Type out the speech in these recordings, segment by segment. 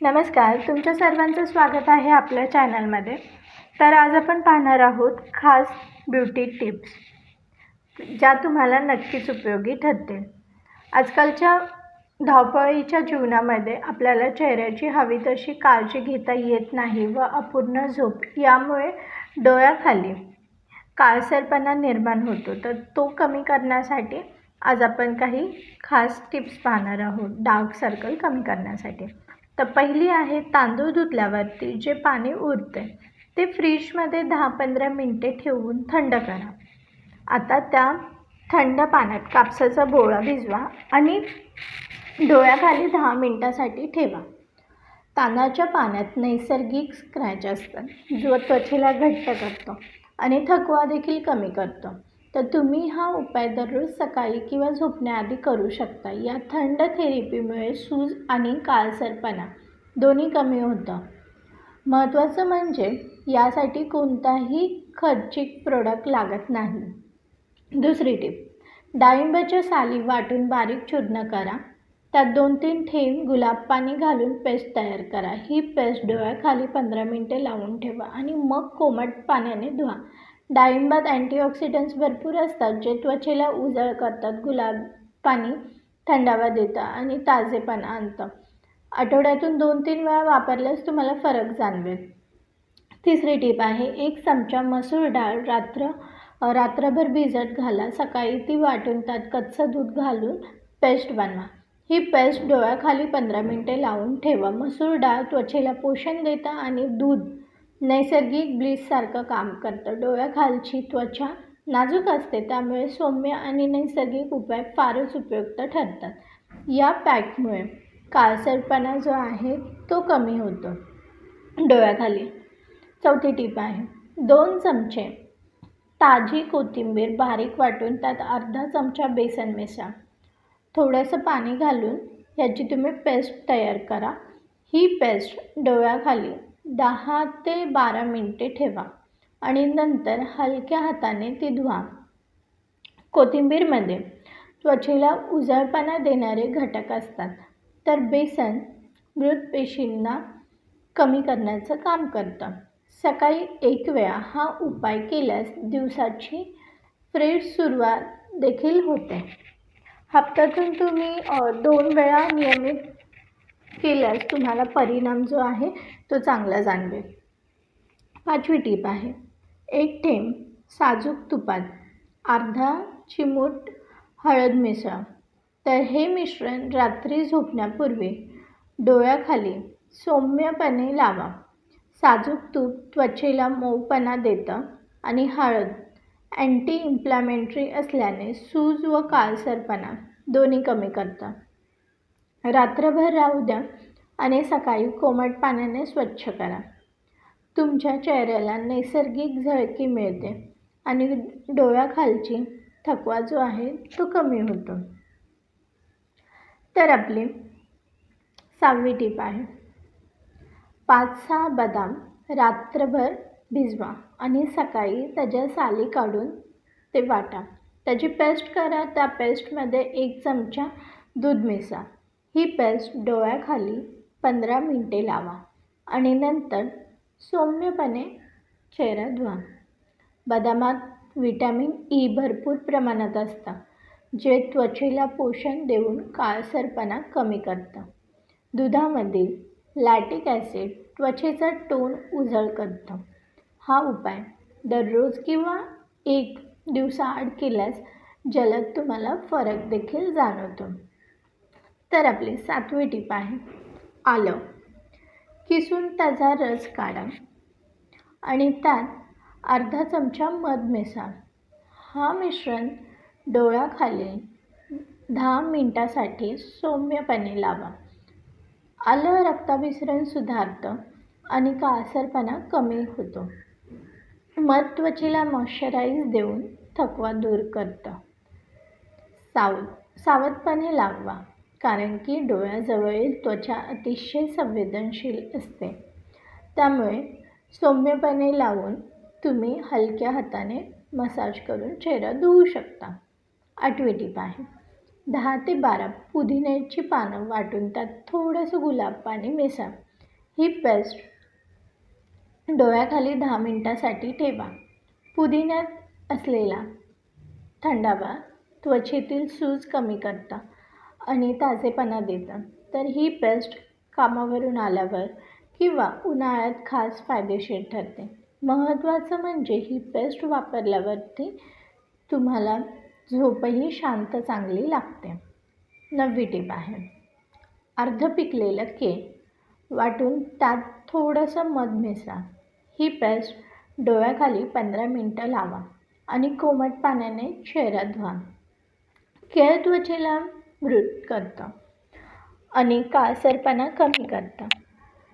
नमस्कार तुमच्या सर्वांचं स्वागत आहे आपल्या चॅनलमध्ये. तर आज आपण पाहणार आहोत खास ब्युटी टिप्स ज्या तुम्हाला नक्कीच उपयोगी ठरतील. आजकालच्या धावपळीच्या जीवनामध्ये आपल्याला चेहऱ्याची हवी तशी काळजी घेता येत नाही व अपूर्ण झोप यामुळे डोळ्याखाली काळसरपणा निर्माण होतो. तर तो कमी करण्यासाठी आज आपण काही खास टिप्स पाहणार आहोत. डार्क सर्कल कमी करण्यासाठी. तर पहिली आहे तांदूळ धुतल्यावरती जे पाणी उरते ते फ्रीजमध्ये दहा पंधरा मिनटे ठेवून थंड करा. आता त्या थंड पाण्यात कापसाचा बोळा भिजवा आणि डोळ्याखाली दहा मिनटासाठी ठेवा. तांदळाच्या पाण्यात नैसर्गिक स्क्रॅच असतात जो त्वचेला घट्ट करतो आणि थकवा देखील कमी करतो. तर तुम्ही हा उपाय दररोज सकाळी किंवा झोपण्याआधी करू शकता. या थंड थेरपीमुळे सूज आणि काळसरपणा दोन्ही कमी होतं. महत्त्वाचं म्हणजे यासाठी कोणताही खर्चिक प्रोडक्ट लागत नाही. दुसरी टिप डाळिंबाच्या साली वाटून बारीक चूर्ण करा. त्यात दोन तीन थेंब गुलाब पाणी घालून पेस्ट तयार करा. ही पेस्ट डोळ्याखाली पंधरा मिनटे लावून ठेवा आणि मग कोमट पाण्याने धुवा. डाळिंबात अँटीऑक्सिडंट्स भरपूर असतात जे त्वचेला उजळ करतात गुलाब पाणी थंडावा देतं आणि ताजेपणा आणतं. आठवड्यातून दोन तीन वेळा वापरल्यास तुम्हाला फरक जाणवेल. तिसरी टीप आहे एक चमचा मसूर डाळ रात्र रात्रभर भिजत घाला. सकाळी ती वाटून त्यात कच्चं दूध घालून पेस्ट बनवा. ही पेस्ट डोळ्याखाली पंधरा मिनटे लावून ठेवा. मसूर डाळ त्वचेला पोषण देतं आणि दूध नैसर्गिक ब्लीचसारखं काम करतं. डोळ्याखालची त्वचा नाजूक असते त्यामुळे सौम्य आणि नैसर्गिक उपाय फारच उपयुक्त ठरतात. या पॅकमुळे काळसरपणा जो आहे तो कमी होतो. डोळ्याखाली चौथी टीप आहे. दोन चमचे ताजी कोथिंबीर बारीक वाटून त्यात अर्धा चमचा बेसन मिसळा. थोडंसं पाणी घालून ह्याची तुम्ही पेस्ट तयार करा. ही पेस्ट डोळ्याखाली दहा ते बारा मिनटे ठेवा आणि नंतर हलक्या हाताने ती धुवा. कोथिंबीरमध्ये त्वचेला उजळपणा देणारे घटक असतात तर बेसन मृतपेशींना कमी करण्याचं काम करतं. सकाळी एक वेळा हा उपाय केल्यास दिवसाची फ्रेश सुरुवात देखील होते. हप्त्यातून तुम्ही दोन वेळा नियमित केल्यास तुम्हाला परिणाम जो आहे तो चांगला जाणवेल. पाचवी टीप आहे. एक थेंब साजूक तुपात अर्धा चिमूट हळद मिसळा. तर हे मिश्रण रात्री झोपण्यापूर्वी डोळ्याखाली सौम्यपणे लावा. साजूक तूप त्वचेला मऊपणा देतं आणि हळद अँटी इन्फ्लॅमेटरी असल्याने सूज व काळसरपणा दोन्ही कमी करतं. रात्रभर राहू द्या आणि सकाळी कोमट पाण्याने स्वच्छ करा. तुमच्या चेहऱ्याला नैसर्गिक झळकी मिळते आणि डोळ्याखालची थकवा जो आहे तो कमी होतो. तर आपली सहावी टीप आहे. पाच सहा बदाम रात्रभर भिजवा आणि सकाळी त्याच्या साली काढून ते वाटा. त्याची पेस्ट करा त्या पेस्टमध्ये एक चमचा दूध मिसा ही पेस्ट डोळ्याखाली पंधरा मिनटे लावा आणि नंतर सौम्यपणे चेहरा धुवा. बदामात विटॅमिन ई e भरपूर प्रमाणात असतं जे त्वचेला पोषण देऊन काळसरपणा कमी करतं. दुधामधील लॅटिक ॲसिड त्वचेचा टोन उजळ करतं. हा उपाय दररोज किंवा एक दिवसाआड केल्यास जलद तुम्हाला फरक देखील जाणवतो. तर आपली सातवी टीप आहे. आलं. किसून त्याचा रस काढा आणि त्यात अर्धा चमचा मध मिसा हा मिश्रण डोळ्याखाली दहा मिनटासाठी सौम्यपणे लावा. आलं रक्ताभिसरण सुधारतं आणि कासरपणा कमी होतो. मध त्वचेला मॉइश्चराईज देऊन थकवा दूर करतं. साव सावधपणे लावा. कारण की डोळ्याजवळील त्वचा अतिशय संवेदनशील असते. त्यामुळे सौम्यपणे लावून तुम्ही हलक्या हाताने मसाज करून चेहरा धुवू शकता. आठवी टीप आहे. दहा ते बारा पुदिन्याची पानं वाटून त्यात थोडंसं गुलाब पाणी मिसळा. ही पेस्ट डोळ्याखाली दहा मिनटासाठी ठेवा. पुदिन्यात असलेला थंडावा त्वचेतील सूज कमी करता. आणि ताजेपणा देतं. तर ही पेस्ट कामावरून आल्यावर किंवा उन्हाळ्यात खास फायदेशीर ठरते. महत्त्वाचं म्हणजे ही पेस्ट वापरल्यावरती तुम्हाला झोपही शांत चांगली लागते. नववी टीप आहे. अर्ध पिकलेलं केळ वाटून त्यात थोडंसं मध मिसळा. ही पेस्ट डोळ्याखाली पंधरा मिनटं लावा आणि कोमट पाण्याने चेहरा धुवा. केळ त्वचेला मृत करतं. आणि काळसरपणा कमी करतं.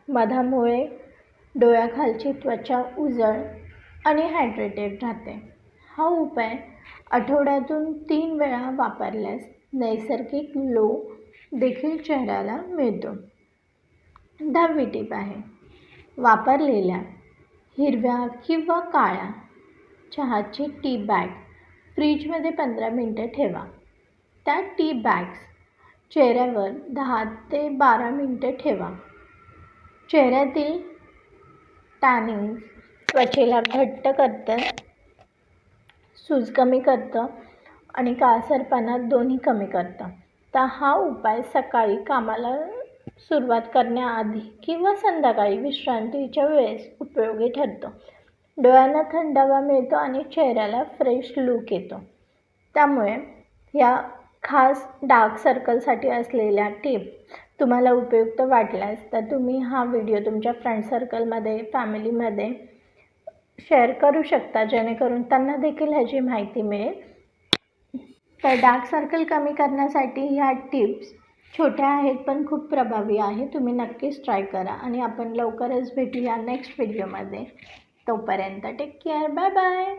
मधामुळे डोळ्याखालची त्वचा उजळ आणि हायड्रेटेड राहते. हा उपाय आठवड्यातून तीन वेळा वापरल्यास नैसर्गिक ग्लो देखील चेहऱ्याला मिळतो. दहावी टीप आहे. वापरलेल्या हिरव्या किंवा काळ्या चहाची टी बॅग फ्रीजमध्ये पंधरा मिनटं ठेवा. त्या टी बॅग्स चेहऱ्यावर दहा ते बारा मिनटं ठेवा. चेहऱ्यातील टॅनिंग त्वचेला घट्ट करतं सूज कमी करतं आणि काळसरपणा दोन्ही कमी करतं. तर हा उपाय सकाळी कामाला सुरुवात करण्याआधी किंवा संध्याकाळी विश्रांतीच्या वेळेस उपयोगी ठरतो. डोळ्यांना थंडावा मिळतो आणि चेहऱ्याला फ्रेश लूक येतो. त्यामुळे या खास डार्क सर्कलसाठी असलेल्या टिप तुम्हाला उपयुक्त वाटल्यास तर तुम्ही हा व्हिडिओ तुमच्या फ्रेंड सर्कलमध्ये फॅमिलीमध्ये शेअर करू शकता जेणेकरून त्यांना देखील ह्याची माहिती मिळेल. तर डार्क सर्कल कमी करण्यासाठी ह्या टिप्स छोट्या आहेत पण खूप प्रभावी आहे. तुम्ही नक्कीच ट्राय करा आणि आपण लवकरच भेटूया नेक्स्ट व्हिडिओमध्ये. तोपर्यंत टेक केअर बाय बाय